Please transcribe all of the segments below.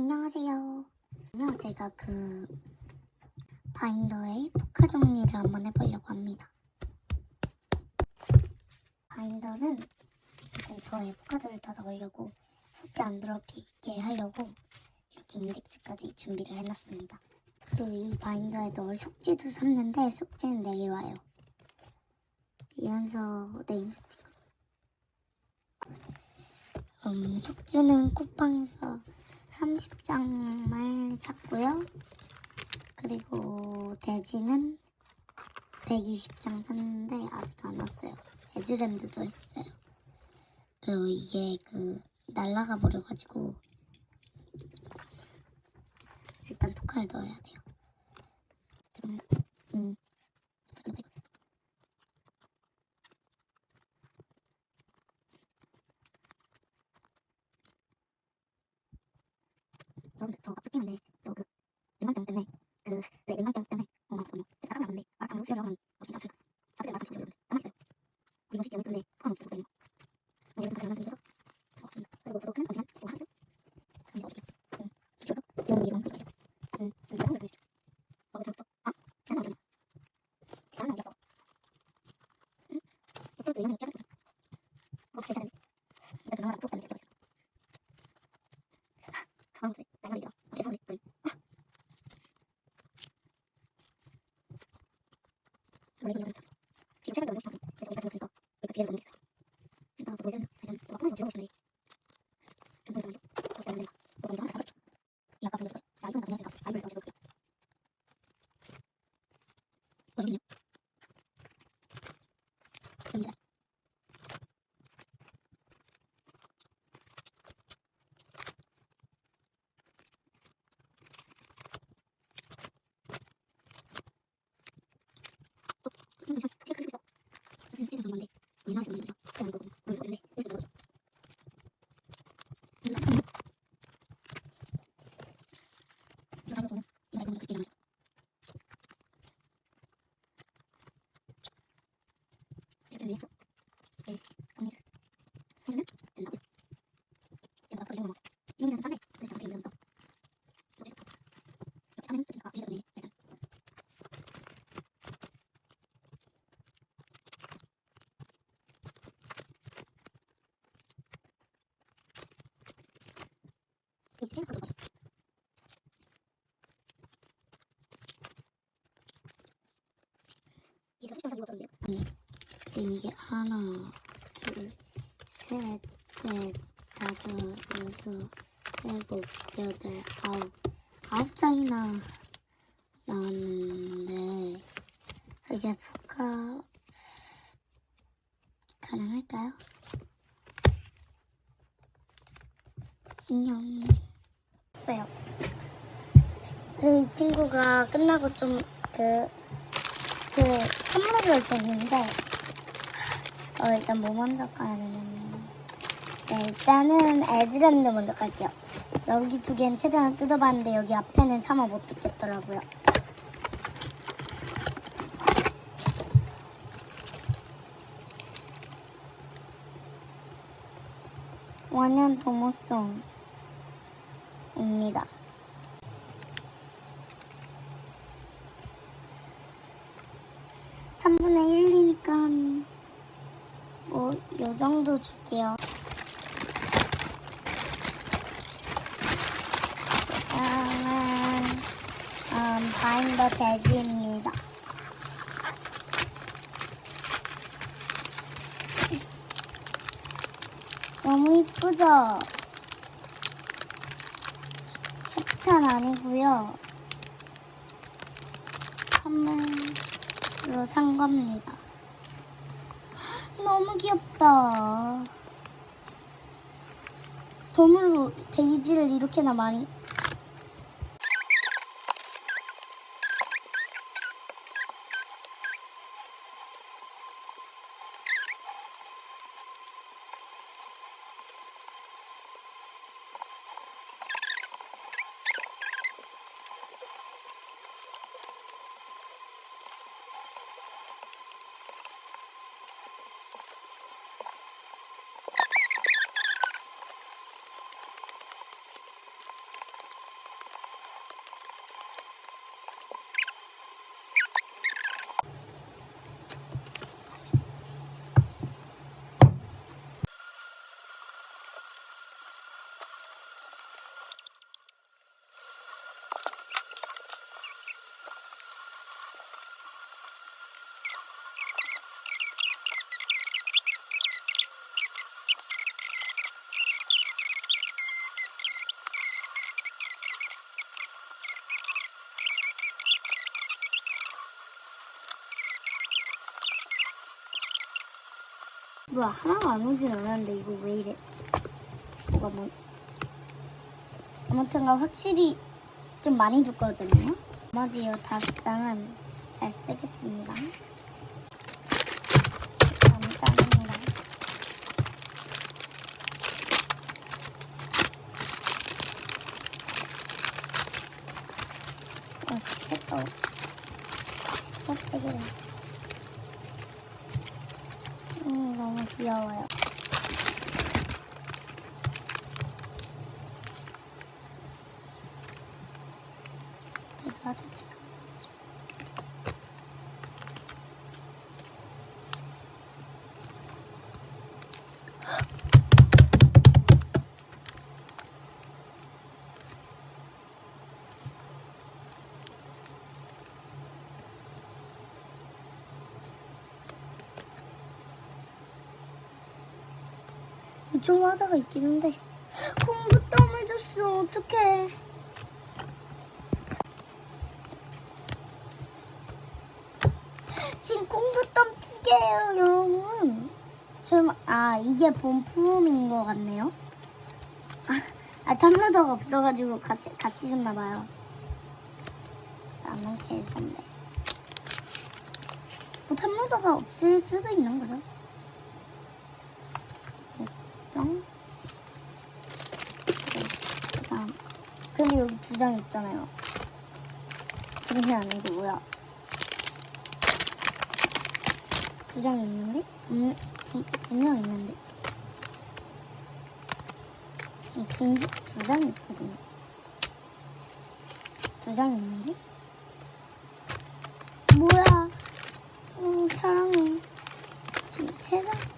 안녕하세요. 안녕, 제가 그 바인더의 포카 정리를 한번 해보려고 합니다. 바인더는 일단 저의 포카들을 다 넣으려고 속지 안 더럽히게 하려고 이렇게 인덱스까지 준비를 해놨습니다. 그리고 이 바인더에 넣을 속지도 샀는데 속지는 4개 와요. 이현서 네임 스티커. 음, 속지는 쿠팡에서 30장을 샀고요. 그리고 돼지는 120장 샀는데 아직 안 왔어요. 에즈랜드도 했어요. 그리고 이게 그 날라가 버려가지고 일단 포카를 넣어야 돼요. 좀 음. 저저 아프지만 네, 저그 냉방병 때문에 그 네, 냉방병 때문에 어 맞았어. 그래서 나가면 안 돼. 마라탕 수혈을 하니 어 진짜 제가 잡을 마라탕 수혈을 남았어요. 이거 진짜 어렵던데 포함 없었거든요. 这个空的小球我是没有全部 하면 끝이니까, 위에서 내리, 약간. 이렇게 생각하는 거예요. 저 시청자 이거던데요? 아니, 지금 이게 하나, 둘, 셋, 넷, 다섯, 여섯, 일곱, 여덟, 아홉, 아홉 장이나 나왔는데 이게 포카 가능할까요? 안녕. 어요 그리고 이 친구가 끝나고 좀 그, 그, 선물을 줬는데, 어, 일단 뭐 먼저 가야 되냐면, 네, 일단은 에즈랜드 먼저 갈게요. 여기 두 개는 최대한 뜯어봤는데, 여기 앞에는 차마 못 뜯겠더라고요. 원년 도모송입니다. 삼분의 1이니까 뭐 요 정도 줄게요. 다음은 음, 바인더 돼지입니다. 너무 이쁘죠? 협찬 아니고요. 선물로 산 겁니다. 너무 귀엽다. 도물로 데이지를 이렇게나 많이 뭐야 하나가 안 오진 않았는데 이거 왜 이래? 뭐가 뭐? 아무튼가 확실히 좀 많이 두꺼워졌네요. 나머지 이 다섯 장은 잘 쓰겠습니다. 다음 장입니다. 어, 치켓도 치켓백이래. 음, 너무 귀여워요. 아주 착한 좀 화자가 있긴 한데. 공부 땀을 줬어. 어떡해. 지금 공부 땀두 개예요 여러분. 설마 아 이게 본품인 것 같네요. 아, 아 탐로더가 없어가지고 같이 같이 줬나봐요. 나는 제일 선배 뭐 탐로더가 없을 수도 있는 거죠 됐어 그 다음. 근데 여기 두 장 있잖아요. 잠시만 이거 뭐야? 두 장이 있는데? 분명 있는데? 지금 두, 두 장이 있거든요. 두 장이 있는데? 뭐야? 어, 사랑해. 지금 세 장?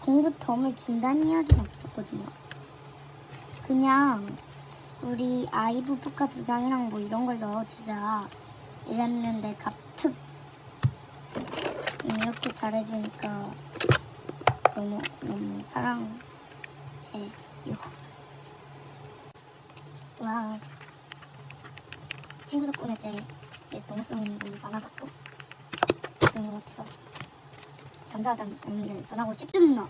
공부 덤을 준다는 이야기는 없었거든요. 그냥 우리 아이브 포카 두 장이랑 뭐 이런 걸 넣어주자. 이랬는데 갑툭 이렇게 잘해주니까 너무 너무 사랑해요. 와 친구 덕분에 제 동성이 많아졌고 그런 것 같아서 감사하다는 의미를 전하고 싶습니다.